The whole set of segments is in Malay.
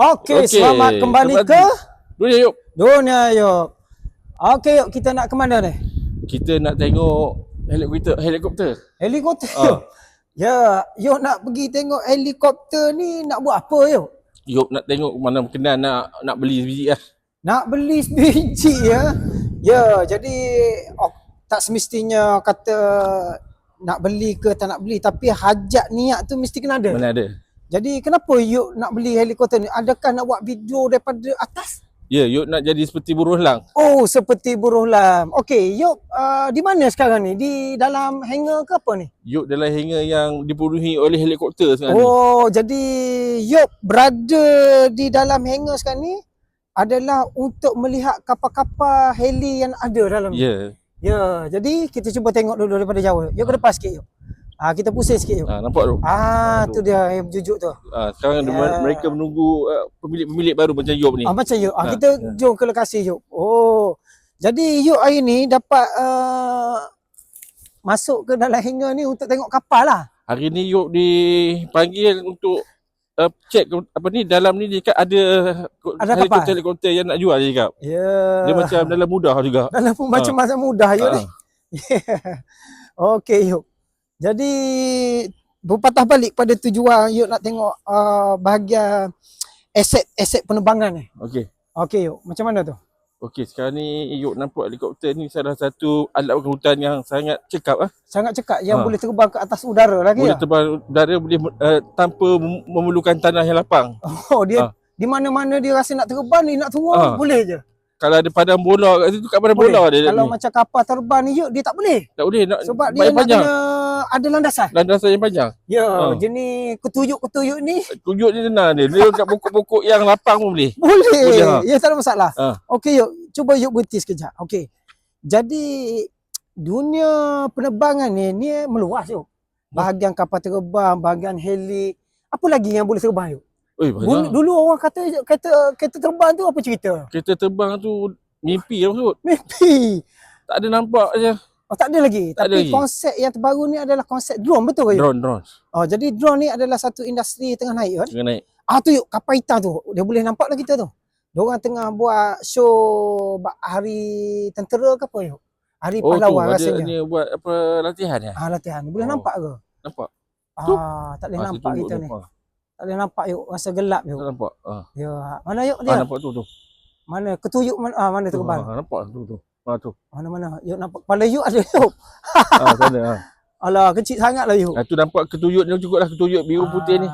Okey, Okey, selamat kembali kembali. ke Dunia yuk. dunia yuk. Okey, yuk kita nak ke mana ni? Kita nak tengok helikopter. Helikopter. Helikopter. Ah. Ya, yuk nak pergi tengok helikopter ni nak buat apa yuk? Yuk nak tengok mana berkenan nak nak beli sebiji lah. Nak beli sebiji ya. Ya, jadi oh, tak semestinya kata nak beli ke tak nak beli tapi hajat niat tu mesti kena ada. Mana ada. Jadi kenapa yuk nak beli helikopter ni? Adakah nak buat video daripada atas? Ya, yuk nak jadi seperti buruh lang. Oh, seperti buruh lam. Okey, yuk uh, di mana sekarang ni? Di dalam hangar ke apa ni? Yuk dalam hangar yang dipenuhi oleh helikopter sekarang ni. Oh, jadi yuk berada di dalam hangar sekarang ni adalah untuk melihat kapal-kapal heli yang ada dalam ni. Ya. Ya, jadi kita cuba tengok dulu daripada jauh. Yuk ke depan sikit yuk. Ah, kita pusing sikit yuk. Ha, nampak tu. Ah, tu. tu dia yang berjujuk tu. Ha, sekarang Ya. mereka menunggu uh, pemilik-pemilik baru macam Yop ni. Ah, macam yuk. Ah, Ah, kita ya. jom ke lokasi yuk. Oh. Jadi yuk hari ni dapat uh, masuk ke dalam hangar ni untuk tengok kapal lah. Hari ni Yop dipanggil untuk uh, check apa ni dalam ni dia ada Ada kapal? helikopter-helikopter yang nak jual dia cakap. Ya. Dia macam dalam mudah juga. dalam pun macam masa mudah yuk Ah. ni. Okey yuk. Jadi berpatah balik pada tujuan yuk nak tengok uh, bahagian aset-aset penerbangan ni. Okey. Okey yuk. Macam mana tu? Okey, sekarang ni Yop nampak helikopter ni salah satu alat hutan yang sangat cekap ah. Sangat cekak yang Ah. boleh terbang ke atas udara lagi Boleh ya. terbang udara boleh uh, tanpa mem- memerlukan tanah yang lapang. Oh dia Ah. di mana-mana dia rasa nak terbang ni nak turun Ah. boleh je. Kalau ada padang bola kat situ kat padang Boleh. bola dia Kalau ni. macam kapal terbang ni yuk dia tak boleh. tak boleh nak Sebab dia nak panjang. kena ada landasan. Landasan yang panjang. Ya, Ah. jenis ketuyuk-ketuyuk ni Tunjuk dia senang dia. Dia kat pokok-pokok yang lapang pun boleh. Boleh. Boleh, ha. Ya tak ada masalah. Ha. Okey yuk, cuba yuk berhenti sekejap. Okey. Jadi dunia penerbangan ni ni meluas yuk. Bahagian kapal terbang, bahagian heli, apa lagi yang boleh terbang yuk? Oi, Dulu, dulu orang kata kereta kereta terbang tu apa cerita? Kereta terbang tu mimpi lah maksud. Mimpi. Tak ada nampak je. Oh tak ada lagi. Tak ada Tapi lagi. konsep yang terbaru ni adalah konsep drone betul ke? Drone, drone. Oh jadi drone ni adalah satu industri tengah naik kan? Tengah naik. Ah tu yuk kapal hitam tu. Dia boleh nampak lah kita tu. Diorang tengah buat show hari tentera ke apa yuk? Hari Oh tu, pahlawan ada rasanya. ni buat apa latihan ya? Ah latihan. Boleh Oh. nampak ke? Nampak? Tu. Ah tak boleh Ah, nampak kita ni. Tak boleh nampak yuk. Rasa gelap Tak yuk. nampak. Ah. Ya. Mana yuk ah, dia? nampak tu tu. Mana ketuyuk mana ah mana Tu, terbang? ah, nampak tu tu. Ah tu. Mana mana? Yuk nampak kepala yuk ada yuk. Ah sana. Ah. Alah kecil sangat lah yuk. Ah, tu nampak ketuyuk ni juga lah ketuyuk biru putih ni.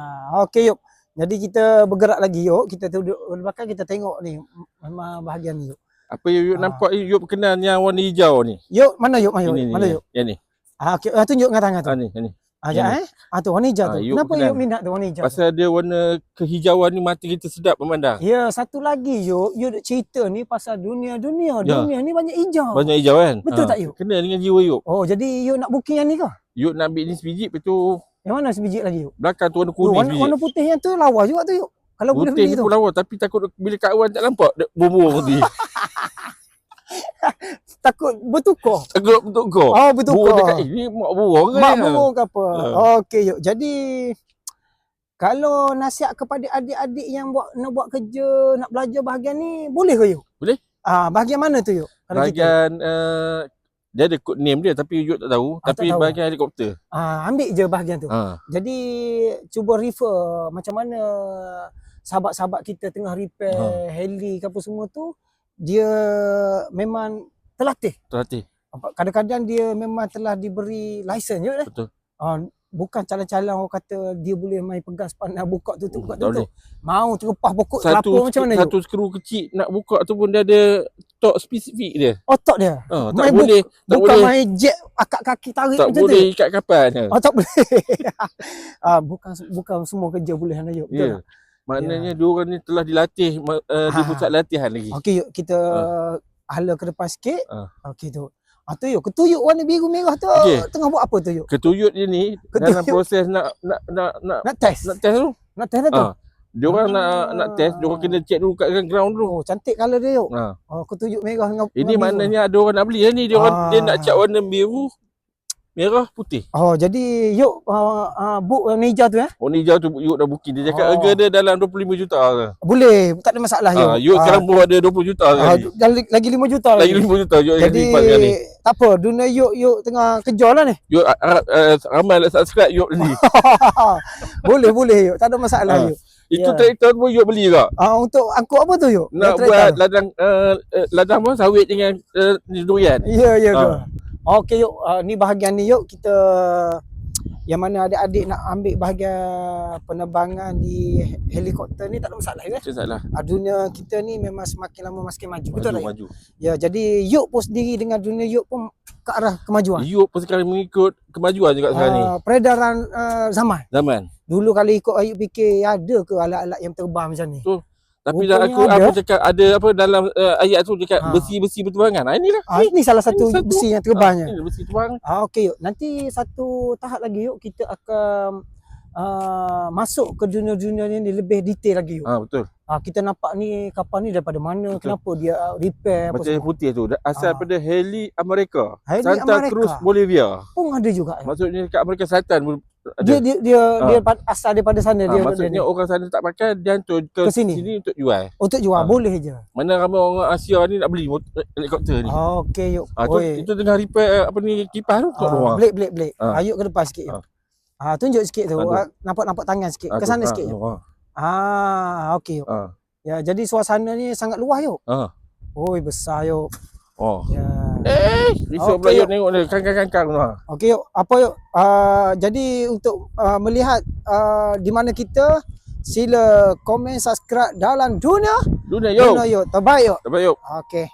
Okey yuk. Jadi kita bergerak lagi yuk. Kita duduk belakang kita tengok ni memang bahagian ni yuk. Apa yang Yuk Ah. nampak Yuk berkenan yang warna hijau ni? Yuk mana yuk mana yuk? Ini ni. Mana yuk? Yang ni. Ah okey ah, tunjuk dengan tangan tu. Ah ni, yang ni. Ah yang ya eh. Ah tu warna hijau Ah, tu. yuk Kenapa kenal. yuk minat tu warna hijau? tu? Pasal dia warna kehijauan ni mata kita sedap memandang. Ya, satu lagi yuk, yuk duk cerita ni pasal dunia-dunia. Ya. Dunia ni banyak hijau. Banyak hijau kan? Betul Ah, tak, Yuk? Kena dengan jiwa Yuk. Oh, jadi yuk nak booking yang ni ke? Yuk nak ambil ni sebiji, lepas tu Yang mana sebiji lagi yuk? belakang tu warna Oh, kuning warna, sebiji. warna putih yang tu lawa juga tu yuk. Kalau boleh Putih beli ni tu. pun lawa tapi takut bila kat awan tak nampak bumbung nanti. Takut bertukar. takut kau. Oh, Burung bertukar. cakap, eh ni mak burung ke? Mak ni?" burung ke apa? Ha. Okey yuk. Jadi kalau nasihat kepada adik-adik yang buat nak buat kerja, nak belajar bahagian ni, boleh ke yuk? Boleh. Ah, bahagian mana tu yuk? Kalau. Bahagian uh, dia ada code name dia tapi Yuk tak tahu. Ah, tapi tak tahu. bahagian helikopter. Ah, ambil je bahagian tu. Ha. Jadi cuba refer macam mana sahabat-sahabat kita tengah repair Ha. heli ke apa semua tu dia memang terlatih. Terhati. Apa- Kadang-kadang dia memang telah diberi license je eh. Betul. Ah, bukan calon-calon orang kata dia boleh main pegang spanner buka tutup buka Hmm, tak tutup. Mau terlepas pokok Satu kelapa macam mana satu skru kecil nak buka tu pun dia ada tok spesifik dia. Otak dia. Ha, tak Main bu- boleh tak bukan boleh main jet akak kaki tarik tak macam boleh tu. ikat kapal. Oh tak boleh. ah, bukan bukan semua kerja boleh Hana Yuk. Ya. Betul tak? Maknanya dua orang ni telah dilatih uh, di Ha. pusat latihan lagi. Okey yuk kita hala ke depan sikit. Ah. Okey tu. Ah tu yuk ketuyuk warna biru merah tu Okey. tengah buat apa tu yuk? Ketuyut dia ni Ketuyut. dalam proses nak nak nak nak, Nak test. nak test tu. Nak test dah tu. Ha. Dia orang nak Ah. nak test, dia orang kena check dulu kat ground dulu. Oh cantik colour dia. Ha. Oh ketuyuk merah dengan Ini dengan maknanya ada orang nak beli lah ni. Dia orang dia Ah. nak cat warna biru Merah putih. Oh, jadi yuk uh, uh, book warna hijau tu eh. Warna hijau tu yuk dah booking. Dia cakap Oh. harga dia dalam 25 juta. Boleh, tak ada masalah yuk. Ha, yuk sekarang pun ada 20 juta ah, lagi. lagi, lagi 5 juta Lagi lagi. 5 juta yuk Jadi sekarang ni. tak apa, dunia yuk yuk tengah kejar lah ni. Yuk harap uh, ramai lah subscribe yuk beli. boleh boleh yuk, tak ada masalah Ah. yuk. Itu Ya. traktor pun yuk beli juga. Ah untuk angkut apa tu yuk? Nak Yang buat ladang uh, uh, ladang apa sawit dengan uh, durian. Ya ya ke. Ah. Okey yuk, uh, ni bahagian ni yuk kita yang mana adik-adik nak ambil bahagian penerbangan di helikopter ni tak ada masalah ya. Macam salah. Ah, dunia kita ni memang semakin lama semakin maju. Betul tak? Maju, Yuk? maju. Ya, jadi yuk pun sendiri dengan dunia yuk pun ke arah kemajuan. Yuk pun sekarang mengikut kemajuan juga sekarang ni. Uh, peredaran uh, zaman. Zaman. Dulu kalau ikut Ayub fikir ada ke alat-alat yang terbang macam ni? Tapi dah Rupanya aku ada. aku cakap ada apa dalam uh, ayat tu cakap Ha. besi-besi berterbangan. Ha inilah. Ah, ini salah satu Ini satu. besi yang terbangnya. Ha, ini besi terbang. Ah, okey yuk. Nanti satu tahap lagi yuk kita akan uh, masuk ke dunia-dunia ni lebih detail lagi yuk. Ha betul. Ah, kita nampak ni kapal ni daripada mana, Betul. kenapa dia uh, repair apa Macam yang putih tu asal Ah. pada Heli Amerika. Heli Santa Amerika. Cruz Bolivia. Pun ada juga. yuk. Maksudnya kat Amerika Selatan ada. Dia dia dia, Ah. dia asal daripada sana ha, dia, dia maksudnya ni. orang sana tak pakai dia hantar ke, sini? sini untuk jual. untuk jual Ah. boleh je. Mana ramai orang Asia ni nak beli helikopter ni. Ah, okey yuk. Ha, tu, itu tengah repair eh, apa ni kipas tu kat Ah, luar. Blake, Blake, Blake. Ah. Ah. Ayuk ke depan sikit. Ah. Ah. tunjuk sikit tu. Aduh. Ah, nampak-nampak tangan sikit. Ha, Ke sana ha, sikit. Ha. Ah, okey. Ha. Ya, jadi suasana ni sangat luas yuk. Ha. Oi, besar yuk. Oh. Ya. Eh, risau Okey, pula yuk. tengok ni kangkang-kangkang tu. ha. Okey yuk. Apa yuk? Ah, jadi untuk ah, melihat ah, di mana kita sila komen subscribe dalam dunia Dunia yuk. dunia yuk. Terbaik yuk. Dapat yuk. Okey.